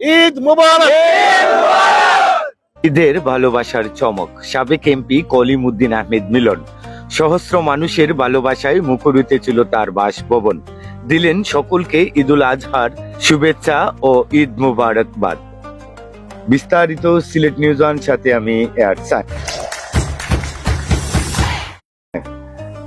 ঈদ মুবারক। ঈদের ভালোবাসার চমক, সাবেক এমপি কলিমুদ্দিন আহমেদ মিলন। সহস্র মানুষের ভালোবাসায় মুখরিত ছিল তার বাসভবন। দিলেন সকলকে ঈদুল আজহার শুভেচ্ছা ও ঈদ মুবারকবাদ। বিস্তারিত সিলেট নিউজ সাথে আমি এয়ারসান।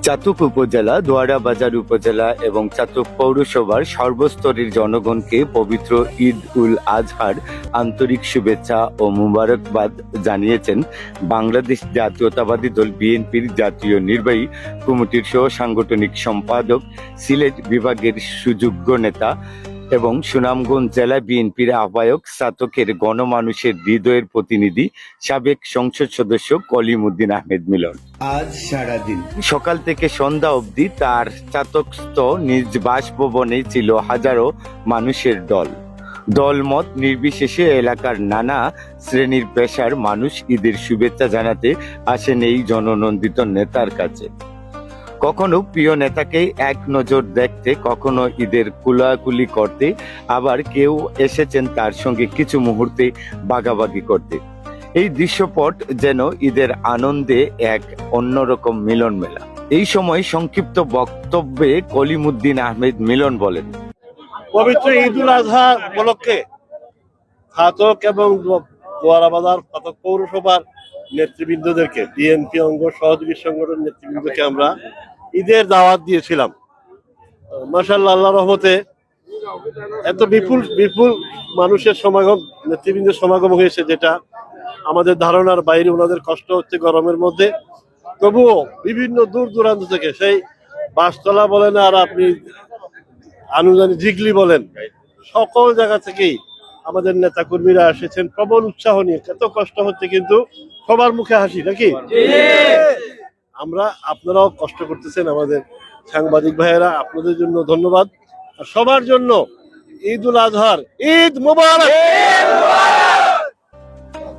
চাতুক উপজেলা দোয়ারা বাজার উপজেলা এবং চাতুক পৌরসভার সর্বস্তরের জনগণকে পবিত্র ঈদ উল আজহার আন্তরিক শুভেচ্ছা ও মুবারকবাদ জানিয়েছেন বাংলাদেশ জাতীয়তাবাদী দল বিএনপির জাতীয় নির্বাহী কমিটির সহ সাংগঠনিক সম্পাদক, সিলেট বিভাগের সুযোগ্য নেতা এবং সুনামগঞ্জ জেলা বিএনপির আহ্বায়ক সাতকের গণমানুষের হৃদয়ের প্রতিনিধি সাবেক সংসদ সদস্য কলিমুদ্দিন আহমেদ মিলন। আজ সারাদিন। সকাল থেকে সন্ধ্যা অবধি তার চাতকস্থ নিজ বাসভবনে ছিল হাজারো মানুষের দল। দলমত নির্বিশেষে এলাকার নানা শ্রেণির পেশার মানুষ ঈদের শুভেচ্ছা জানাতে আসেন এই জননন্দিত নেতার কাছে। কখনো প্রিয় নেতাকে এক নজর দেখতে, কখনো ঈদের কুলাকুলি করতে, আবার কেউ এসেছেন তার সঙ্গে কিছু মুহূর্তে বাগাবাগি করতে। এই দৃশ্যপট যেন ঈদের আনন্দে এক অন্যরকম মিলন মেলা এই সময় সংক্ষিপ্ত বক্তব্যে কলিমুদ্দিন আহমেদ মিলন বলেন, পবিত্র ঈদ উল আজহা উপলক্ষে ফাতক এবং পৌরসভার নেতৃবৃন্দদেরকে, বিএনপি অঙ্গ, সহযোগী সংগঠন নেতৃবৃন্দকে আমরা ঈদের দাওয়াত দিয়েছিলাম। মাসাল্লাহ আল্লাহ রহমতে এত বিপুল বিপুল মানুষের সমাগম, নেতৃবৃন্দের সমাগম হয়েছে যেটা আমাদের ধারণার বাইরে, ওনাদের কষ্ট হচ্ছে গরমের মধ্যে। তবুও বিভিন্ন দূর দূরান্ত থেকে সেই বাসতলা বলেন আর আপনি আনুদানি জিগলি বলেন, সকল জায়গা থেকেই আমাদের নেতা কর্মীরা এসেছেন, প্রবল উৎসাহ নিয়ে। এত কষ্ট হচ্ছে কিন্তু সবার মুখে হাসি, নাকি? আমরা, আপনারাও কষ্ট করতেছেন আমাদের সাংবাদিক ভাইয়েরা, আপনাদের জন্য ধন্যবাদ। আর সবার জন্য ঈদ উল আজহার, ঈদ মুবারক!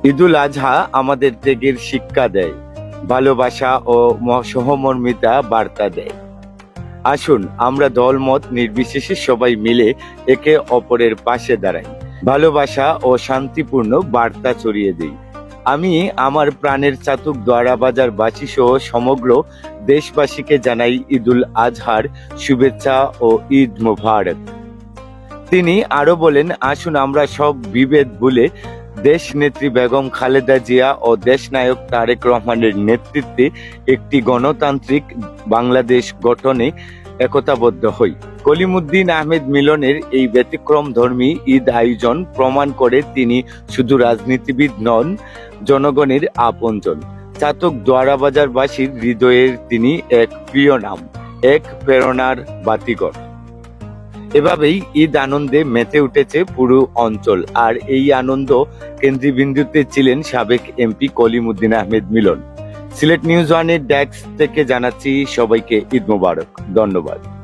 ঈদুল আজহা আমাদের ত্যাগের শিক্ষা দেয়, ভালোবাসা ও সহমর্মিতা বার্তা দেয়। আসুন, আমরা দলমত নির্বিশেষে সবাই মিলে একে অপরের পাশে দাঁড়াই। ভালোবাসা ও শান্তিপূর্ণ বার্তা ছড়িয়ে দিই। আমি আমার প্রাণের চাতুক দ্বারাবাজার বাসী সহ সমগ্র দেশবাসীকে জানাই ঈদুল আজহার শুভেচ্ছা ও ঈদ মোবারক। তিনি আরও বলেন, আসুন আমরা সব বিভেদ ভুলে দেশ নেত্রী বেগম খালেদা জিয়া ও দেশনায়ক তারেক রহমানের নেতৃত্বে একটি গণতান্ত্রিক বাংলাদেশ গঠনে একতাবদ্ধ হই। কলিমুদ্দিন আহমেদ মিলনের এই ব্যতিক্রম ধর্মী ঈদ আয়োজন প্রমাণ করে তিনি শুধু রাজনীতিবিদ নন, জনগণের আপনজন। চাতক দ্বারাবাজারবাসীর হৃদয়ের তিনি এক প্রিয় নাম, এক প্রেরণার বাতিঘর। এভাবেই ঈদ আনন্দে মেতে উঠেছে পুরো অঞ্চল। আর এই আনন্দ কেন্দ্রবিন্দুতে ছিলেন সাবেক এমপি কলিমুদ্দিন আহমেদ মিলন। সিলেট নিউজ ওয়ানের ডেস্ক থেকে জানাচ্ছি সবাইকে ঈদ মোবারক। ধন্যবাদ।